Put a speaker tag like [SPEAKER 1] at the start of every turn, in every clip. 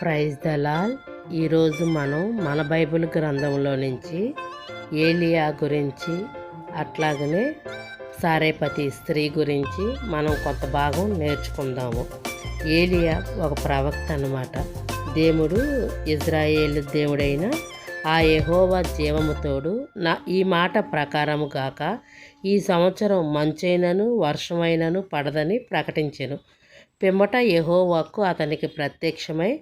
[SPEAKER 1] Praise Dalal ఈరోజు మనం మన బైబిల్ గ్రంథంలో నుంచి ఏలియా గురించి అట్లాగనే సారేపతి స్త్రీ గురించి మనం కొంత భాగం నేర్చుకుందాము. ఏలియా ఒక ప్రవక్త అన్నమాట. దేవుడు ఇజ్రాయేల్ దేవుడైన ఆ యహోవా జీవముతోడు నా ఈ మాట ప్రకారము గాక ఈ సంవత్సరం మంచైనను వర్షమైనను పడదని ప్రకటించెను. పిమ్మట యహోవాకు అతనికి ప్రత్యక్షమై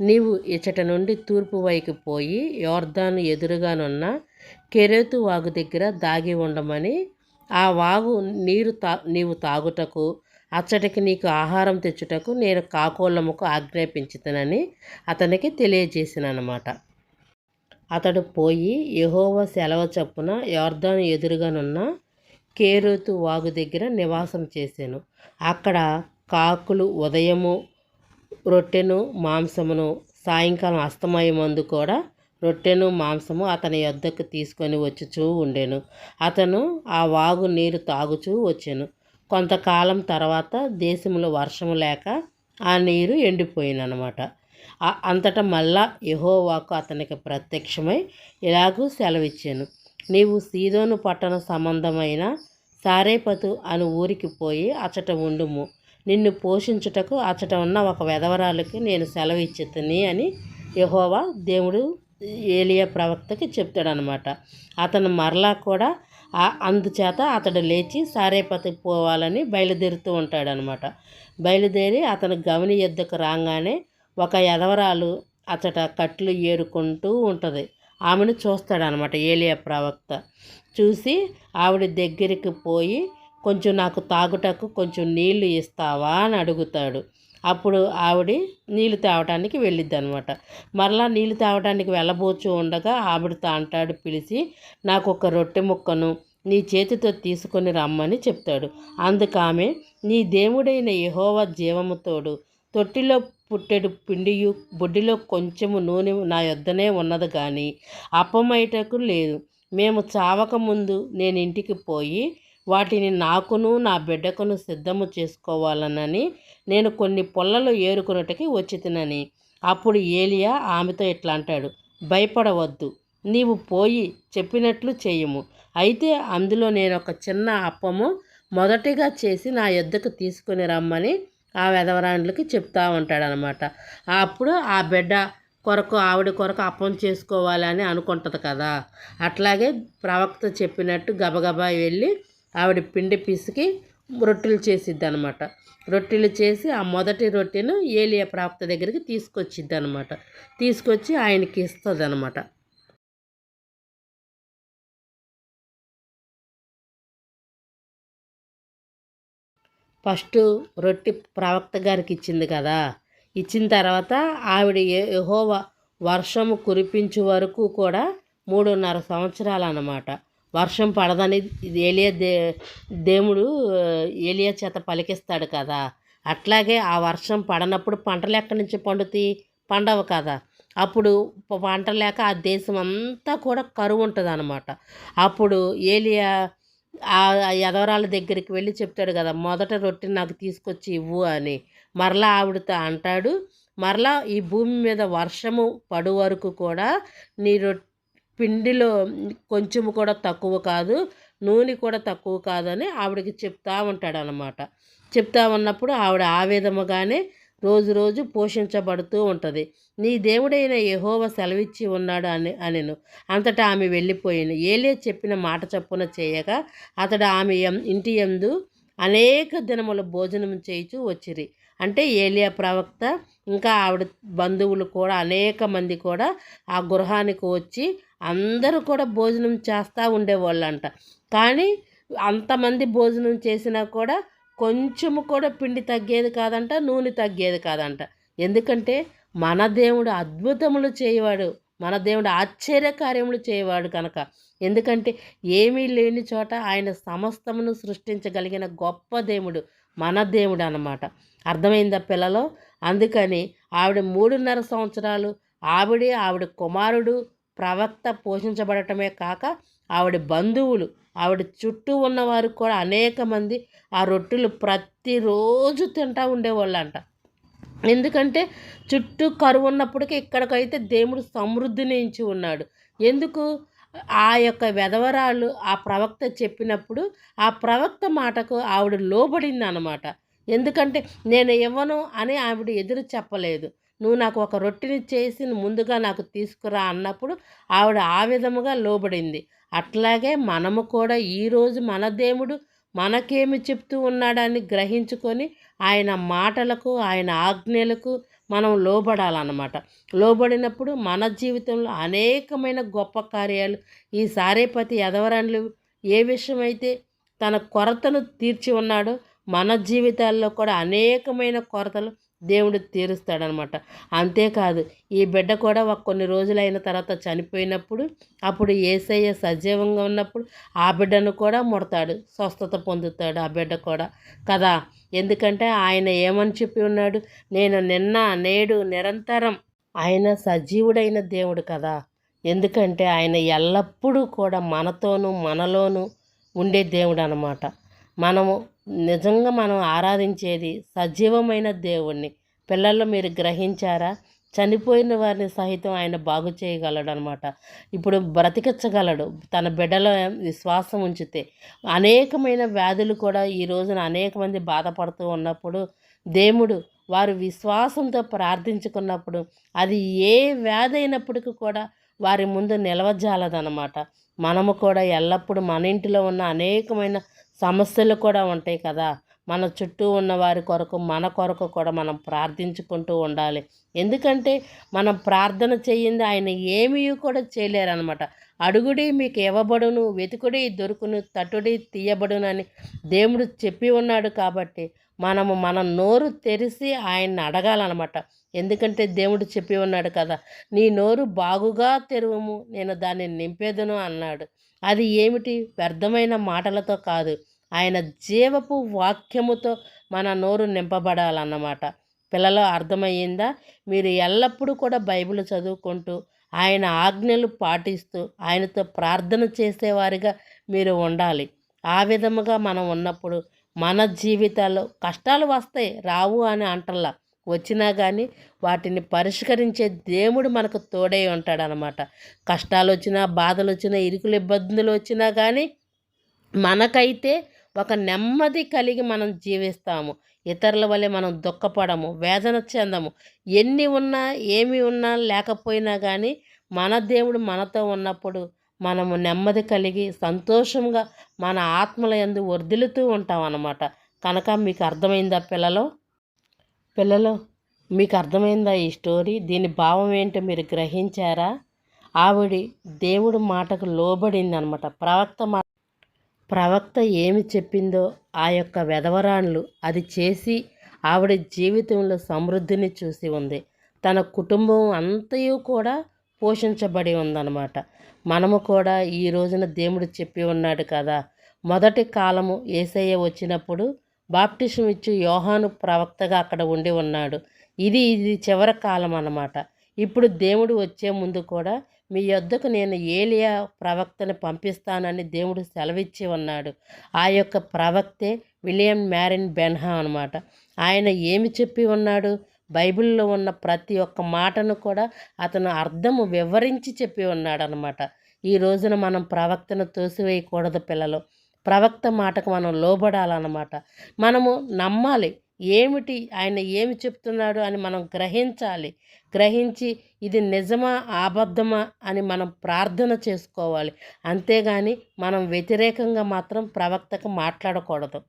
[SPEAKER 1] నీవు ఇచ్చట నుండి తూర్పు వైపు పోయి యోర్ధాను ఎదురుగానున్న కెరేతు వాగు దగ్గర దాగి ఉండమని ఆ వాగు నీరు తా నీవు తాగుటకు అచ్చటికి నీకు ఆహారం తెచ్చుటకు నేను కాకోళ్ళముకు ఆజ్ఞాపించుతానని అతనికి తెలియజేసినమాట అతడు పోయి యహోవ సెలవు చొప్పున యోర్ధాను ఎదురుగానున్న కేరోతు వాగు దగ్గర నివాసం చేశాను అక్కడ కాకులు ఉదయము రొట్టెను మాంసమును సాయంకాలం అస్తమయమందు కూడా రొట్టెను మాంసము అతని యొద్దకు తీసుకొని వచ్చుచూ ఉండెను. అతను ఆ వాగు నీరు తాగుచూ వచ్చాను. కొంతకాలం తర్వాత దేశంలో వర్షము లేక ఆ నీరు ఎండిపోయిందనమాట అంతటా మళ్ళా యెహోవాకు అతనికి ప్రత్యక్షమై ఇలాగూ సెలవిచ్చాను. నీవు సీదోను పట్టణ సంబంధమైన సారేపతు అను ఊరికి పోయి అచట ఉండుము. నిన్ను పోషించుటకు అచట ఉన్న ఒక వెధవరాలకి నేను సెలవు ఇచ్చితని అని యహోవా దేవుడు ఏలియా ప్రవక్తకి చెప్తాడనమాట అతను మరలా కూడా అందుచేత అతడు లేచి సారేపతికి పోవాలని బయలుదేరుతూ ఉంటాడనమాట బయలుదేరి అతను గవని ఎద్దుకు రాగానే ఒక ఎదవరాలు అతట కట్లు ఏరుకుంటూ ఉంటుంది. ఆమెను చూస్తాడనమాట ఏలియా ప్రవక్త. చూసి ఆవిడ దగ్గరికి పోయి కొంచెం నాకు తాగుటకు కొంచెం నీళ్ళు ఇస్తావా అని అడుగుతాడు. అప్పుడు ఆవిడ నీళ్ళు తేవటానికి వెళ్ళిద్ది అనమాట మరలా నీళ్ళు తేవటానికి వెళ్ళబోచు ఉండగా ఆవిడతో అంటాడు పిలిచి నాకు ఒక రొట్టె ముక్కను నీ చేతితో తీసుకొని రమ్మని చెప్తాడు. అందుకామె ఆమె నీ దేవుడైన యహోవ జీవముతోడు తొట్టిలో పుట్టెడు పిండియు బొడ్డిలో కొంచెము నూనె నా యొద్దనే ఉన్నది కానీ అప్పమయ్యటకు లేదు. మేము చావక ముందు నేను ఇంటికి పోయి వాటిని నాకును నా బిడ్డకును సిద్ధము చేసుకోవాలనని నేను కొన్ని పొల్లలు ఏరుకున్నట్టుకి వచ్చి తినని అప్పుడు ఏలియా ఆమెతో ఇట్లా అంటాడు భయపడవద్దు నీవు పోయి చెప్పినట్లు చేయము. అయితే అందులో నేను ఒక చిన్న అప్పము మొదటిగా చేసి నా ఎద్దకు తీసుకుని రమ్మని ఆ వెధవరాండ్లకి చెప్తా ఉంటాడనమాట. అప్పుడు ఆ బిడ్డ కొరకు ఆవిడ కొరకు అప్పం చేసుకోవాలని అనుకుంటుంది కదా. అట్లాగే ప్రవక్త చెప్పినట్టు గబగబా వెళ్ళి ఆవిడ పిండి పిసికి రొట్టెలు చేసిద్ది అనమాట రొట్టెలు చేసి ఆ మొదటి రొట్టెను ఏలియా ప్రాప్త దగ్గరికి తీసుకొచ్చిద్ది అనమాట తీసుకొచ్చి ఆయనకి ఇస్తుంది అనమాట ఫస్ట్ రొట్టె ప్రవక్త గారికి ఇచ్చింది కదా. ఇచ్చిన తర్వాత ఆవిడ యహోవ వర్షము కురిపించే వరకు కూడా మూడున్నర సంవత్సరాలు అన్నమాట వర్షం పడదని ఏలియా దే దేవుడు ఏలియా చేత పలికిస్తాడు కదా. అట్లాగే ఆ వర్షం పడనప్పుడు పంటలు ఎక్కడి నుంచి పండుతాయి పండవు కదా. అప్పుడు పంట లేక ఆ దేశం అంతా కూడా కరువు ఉంటుంది అనమాట అప్పుడు ఏలియా ఆ యదవరాల దగ్గరికి వెళ్ళి చెప్తాడు కదా మొదట రొట్టె నాకు తీసుకొచ్చి ఇవ్వు అని. మరలా ఆవిడతో అంటాడు మరలా ఈ భూమి మీద వర్షము పడు వరకు కూడా నీ రొట్టె పిండిలో కొంచెము కూడా తక్కువ కాదు నూనె కూడా తక్కువ కాదని ఆవిడకి చెప్తా ఉంటాడు అనమాట చెప్తా ఉన్నప్పుడు ఆవిడ ఆ విధముగానే రోజు రోజు పోషించబడుతూ ఉంటుంది. నీ దేవుడైన యహోవ సెలవిచ్చి ఉన్నాడు అని అనెను. అంతటా ఆమె వెళ్ళిపోయాను ఏలే చెప్పిన మాట చప్పున చేయగా అతడు ఆమె ఇంటి ఎందు అనేక దినముల భోజనం చేయుచూ వచ్చిరి. అంటే ఏలియా ప్రవక్త ఇంకా ఆవిడ బంధువులు కూడా అనేక మంది కూడా ఆ గృహానికి వచ్చి అందరూ కూడా భోజనం చేస్తూ ఉండేవాళ్ళంట. కానీ అంతమంది భోజనం చేసినా కూడా కొంచెము కూడా పిండి తగ్గేది కాదంట నూనె తగ్గేది కాదంట. ఎందుకంటే మన దేవుడు అద్భుతములు చేయవాడు. మన దేవుడు ఆశ్చర్య కార్యములు చేయవాడు కనుక. ఎందుకంటే ఏమీ లేని చోట ఆయన సమస్తమును సృష్టించగలిగిన గొప్ప దేవుడు మన దేవుడు అన్నమాట. అర్థమైందా పిల్లలో? అందుకని ఆవిడ మూడున్నర సంవత్సరాలు ఆవిడే ఆవిడ కుమారుడు ప్రవక్త పోషించబడటమే కాక ఆవిడ బంధువులు ఆవిడ చుట్టూ ఉన్నవారు కూడా అనేక మంది ఆ రొట్టెలు ప్రతిరోజు తింటూ ఉండేవాళ్ళంట. ఎందుకంటే చుట్టూ కరువు ఉన్నప్పటికీ ఇక్కడికైతే దేవుడు సమృద్ధిని ఇచ్చి ఉన్నాడు. ఎందుకు? ఆ యొక్క వెధవరాలు ఆ ప్రవక్త చెప్పినప్పుడు ఆ ప్రవక్త మాటకు ఆవిడ లోబడింది అనమాట ఎందుకంటే నేను ఇవ్వను అని ఆవిడ ఎదురు చెప్పలేదు. నువ్వు నాకు ఒక రొట్టెని చేసి ముందుగా నాకు తీసుకురా అన్నప్పుడు ఆవిడ ఆ విధముగా లోబడింది. అట్లాగే మనము కూడా ఈరోజు మన దేవుడు మనకేమి చెప్తూ ఉన్నాడని గ్రహించుకొని ఆయన మాటలకు ఆయన ఆజ్ఞలకు మనం లోబడాలన్నమాట. లోబడినప్పుడు మన జీవితంలో అనేకమైన గొప్ప కార్యాలు. ఈ సారేపతి ఎదవరాండ్లు ఏ విషయమైతే తన కొరతను తీర్చి ఉన్నాడో మన జీవితాల్లో కూడా అనేకమైన కొరతలు దేవుడు తీరుస్తాడనమాట. అంతేకాదు ఈ బిడ్డ కూడా ఒక కొన్ని రోజులైన తర్వాత చనిపోయినప్పుడు అప్పుడు ఏసయ్య సజీవంగా ఉన్నప్పుడు ఆ బిడ్డను కూడా ముడతాడు స్వస్థత పొందుతాడు ఆ బిడ్డ కూడా. కదా? ఎందుకంటే ఆయన ఏమని చెప్పి ఉన్నాడు? నేను నిన్న నేడు నిరంతరం ఆయన సజీవుడైన దేవుడు కదా. ఎందుకంటే ఆయన ఎల్లప్పుడూ కూడా మనతోనూ మనలోనూ ఉండే దేవుడు అనమాట మనము నిజంగా మనం ఆరాధించేది సజీవమైన దేవుణ్ణి. పిల్లల్లో మీరు గ్రహించారా? చనిపోయిన వారిని సహితం ఆయన బాగు చేయగలడు అనమాట ఇప్పుడు బ్రతికించగలడు. తన బిడ్డలో విశ్వాసం ఉంచితే. అనేకమైన వ్యాధులు కూడా ఈ రోజున అనేక మంది బాధపడుతూ ఉన్నప్పుడు దేవుడు వారు విశ్వాసంతో ప్రార్థించుకున్నప్పుడు అది ఏ వ్యాధి అయినప్పటికీ కూడా వారి ముందు నిలవజాలదనమాట. మనము కూడా ఎల్లప్పుడూ మన ఇంటిలో ఉన్న అనేకమైన సమస్యలు కూడా ఉంటాయి కదా! మన చుట్టూ ఉన్న వారి కొరకు మన కొరకు కూడా మనం ప్రార్థించుకుంటూ ఉండాలి. ఎందుకంటే మనం ప్రార్థన చేయింది ఆయన ఏమీ కూడా చేయలేరనమాట అడుగుడి మీకు ఇవ్వబడును వెతుకుడి దొరుకును తట్టుడి తీయబడును అని దేవుడు చెప్పి ఉన్నాడు కాబట్టి మనము మన నోరు తెరిచి ఆయన్ని అడగాలన్నమాట. ఎందుకంటే దేవుడు చెప్పి ఉన్నాడు కదా నీ నోరు బాగుగా తెరువము నేను దాన్ని నింపేదను అన్నాడు. అది ఏమిటి? వ్యర్థమైన మాటలతో కాదు. ఆయన జీవపు వాక్యముతో మన నోరు నింపబడాలన్నమాట. పిల్లలు అర్థమయ్యిందా? మీరు ఎల్లప్పుడూ కూడా బైబిల్ చదువుకుంటూ ఆయన ఆజ్ఞలు పాటిస్తూ ఆయనతో ప్రార్థన చేసేవారిగా మీరు ఉండాలి. ఆ విధముగా మనం ఉన్నప్పుడు మన జీవితాల్లో కష్టాలు వస్తాయి. రావు అని అంటల్లా. వచ్చినా కానీ వాటిని పరిష్కరించే దేవుడు మనకు తోడై ఉంటాడనమాట. కష్టాలు వచ్చినా బాధలు వచ్చినా ఇరుకులు ఇబ్బందులు వచ్చినా కానీ మనకైతే ఒక నెమ్మది కలిగి మనం జీవిస్తాము. ఇతరుల వల్లే మనం దుఃఖపడము వేదన చెందము. ఎన్ని ఉన్నా ఏమి ఉన్నా లేకపోయినా కానీ మన దేవుడు మనతో ఉన్నప్పుడు మనము నెమ్మది కలిగి సంతోషంగా మన ఆత్మల ఎందు వర్ధిల్లుతూ ఉంటాం అన్నమాట కనుక మీకు అర్థమైందా పిల్లలు? పిల్లలు మీకు అర్థమైందా ఈ స్టోరీ? దీని భావం ఏంటో మీరు గ్రహించారా? ఆవిడ దేవుడి మాటకు లోబడింది అనమాట ప్రవక్త మా ప్రవక్త ఏమి చెప్పిందో ఆ యొక్క వెధవరాన్లు అది చేసి ఆవిడ జీవితంలో సమృద్ధిని చూసి ఉంది. తన కుటుంబం అంతయు కూడా పోషించబడి ఉందన్నమాట మనము కూడా ఈ రోజున దేవుడు చెప్పి ఉన్నాడు కదా మొదటి కాలము ఏసయ్య వచ్చినప్పుడు బాప్టిజం ఇచ్చి యోహాను ప్రవక్తగా అక్కడ ఉండి ఉన్నాడు. ఇది ఇది చివరి కాలం అన్నమాట. ఇప్పుడు దేవుడు వచ్చే ముందు కూడా మీ యొద్దకు నేను ఏలియా ప్రవక్తని పంపిస్తానని దేవుడు సెలవిచ్చి ఉన్నాడు. ఆ యొక్క ప్రవక్తే విలియం మ్యారిన్ బెన్హా అనమాట ఆయన ఏమి చెప్పి ఉన్నాడు? బైబిల్లో ఉన్న ప్రతి ఒక్క మాటను కూడా అతను అర్థము వివరించి చెప్పి ఉన్నాడనమాట ఈ రోజున మనం ప్రవక్తను తోసివేయకూడదు పిల్లలు. ప్రవక్త మాటకు మనం లోబడాలన్నమాట. మనము నమ్మాలి ఏమిటి ఆయన ఏమి చెప్తున్నాడు అని మనం గ్రహించాలి. గ్రహించి ఇది నిజమా అబద్ధమా అని మనం ప్రార్థన చేసుకోవాలి. అంతేగాని మనం వ్యతిరేకంగా మాత్రం ప్రవక్తకు మాట్లాడకూడదు.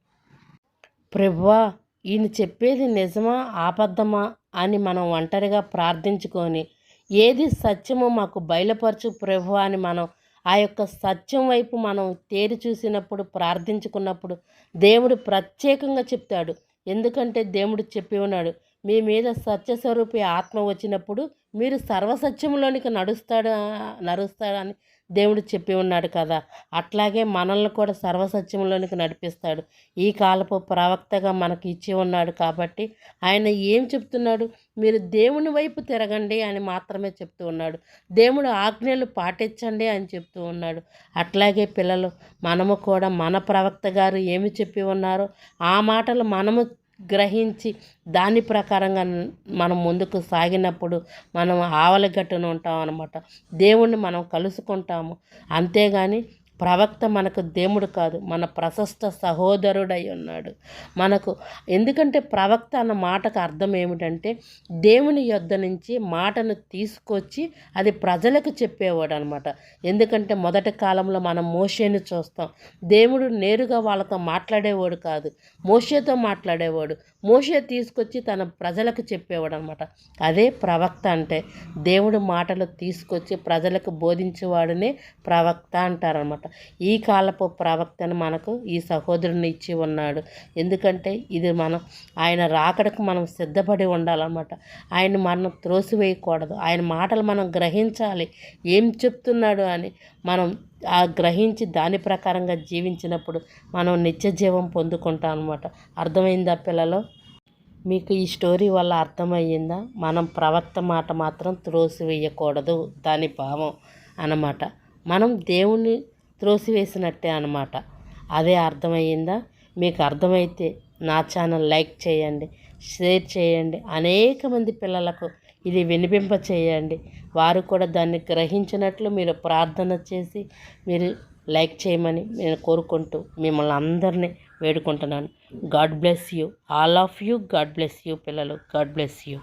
[SPEAKER 1] ప్రభువా ఈయన చెప్పేది నిజమా ఆబద్ధమా అని మనం ఒంటరిగా ప్రార్థించుకొని ఏది సత్యమో మాకు బయలుపరచు ప్రభు అని మనం ఆ యొక్క సత్యం వైపు మనం తేరి చూసినప్పుడు ప్రార్థించుకున్నప్పుడు దేవుడు ప్రత్యేకంగా చెప్తాడు. ఎందుకంటే దేవుడు చెప్పి ఉన్నాడు మీ మీద సత్యస్వరూపి ఆత్మ వచ్చినప్పుడు మీరు సర్వసత్యంలోనికి నడుస్తాడా నడుస్తాడని దేవుడు చెప్పి ఉన్నాడు కదా. అట్లాగే మనల్ని కూడా సర్వసత్యంలోనికి నడిపిస్తాడు. ఈ కాలపు ప్రవక్తగా మనకి ఇచ్చి ఉన్నాడు కాబట్టి ఆయన ఏం చెప్తున్నాడు? మీరు దేవుని వైపు తిరగండి అని మాత్రమే చెప్తూ ఉన్నాడు. దేవుడు ఆజ్ఞలు పాటించండి అని చెప్తూ ఉన్నాడు. అట్లాగే పిల్లలు మనము కూడా మన ప్రవక్త గారు ఏమి చెప్పి ఉన్నారో ఆ మాటలు మనము గ్రహించి దాని ప్రకారంగా మనం ముందుకు సాగినప్పుడు మనం ఆవలగట్టున ఉంటాం అనమాట దేవుణ్ణి మనం కలుసుకుంటాము. అంతేగాని ప్రవక్త మనకు దేవుడు కాదు మన ప్రశస్త సహోదరుడై ఉన్నాడు. మనకు ఎందుకంటే ప్రవక్త అన్న మాటకు అర్థం ఏమిటంటే దేవుని యొద్ద నుంచి మాటను తీసుకొచ్చి అది ప్రజలకు చెప్పేవాడు అనమాట ఎందుకంటే మొదటి కాలంలో మనం మోషేని చూస్తాం. దేవుడు నేరుగా వాళ్ళతో మాట్లాడేవాడు కాదు మోషేతో మాట్లాడేవాడు. మోషే తీసుకొచ్చి తన ప్రజలకు చెప్పేవాడు అనమాట అదే ప్రవక్త అంటే దేవుడు మాటలు తీసుకొచ్చి ప్రజలకు బోధించేవాడినే ప్రవక్త అంటారనమాట. ఈ కాలపు ప్రవక్తను మనకు ఈ సహోదరుని ఇచ్చి ఉన్నాడు. ఎందుకంటే ఇది మనం ఆయన రాకడకు మనం సిద్ధపడి ఉండాలన్నమాట. ఆయన మనం త్రోసివేయకూడదు. ఆయన మాటలు మనం గ్రహించాలి. ఏం చెప్తున్నాడు అని మనం ఆ గ్రహించి దాని ప్రకారంగా జీవించినప్పుడు మనం నిత్య జీవం పొందుకుంటాం అనమాట అర్థమైందా పిల్లలు? మీకు ఈ స్టోరీ వల్ల అర్థమయ్యిందా? మనం ప్రవక్త మాట మాత్రం త్రోసివేయకూడదు. దాని భావం అన్నమాట. మనం దేవుణ్ణి త్రోసివేసినట్టే అనమాట అదే అర్థమయ్యిందా? మీకు అర్థమైతే నా ఛానల్ లైక్ చేయండి షేర్ చేయండి. అనేక మంది పిల్లలకు ఇది వినిపింప చేయండి. వారు కూడా దాన్ని గ్రహించినట్లు మీరు ప్రార్థన చేసి మీరు లైక్ చేయమని నేను కోరుకుంటూ మిమ్మల్ని అందరినీ వేడుకుంటున్నాను. God bless you. All of you. God bless you పిల్లలు. God bless you.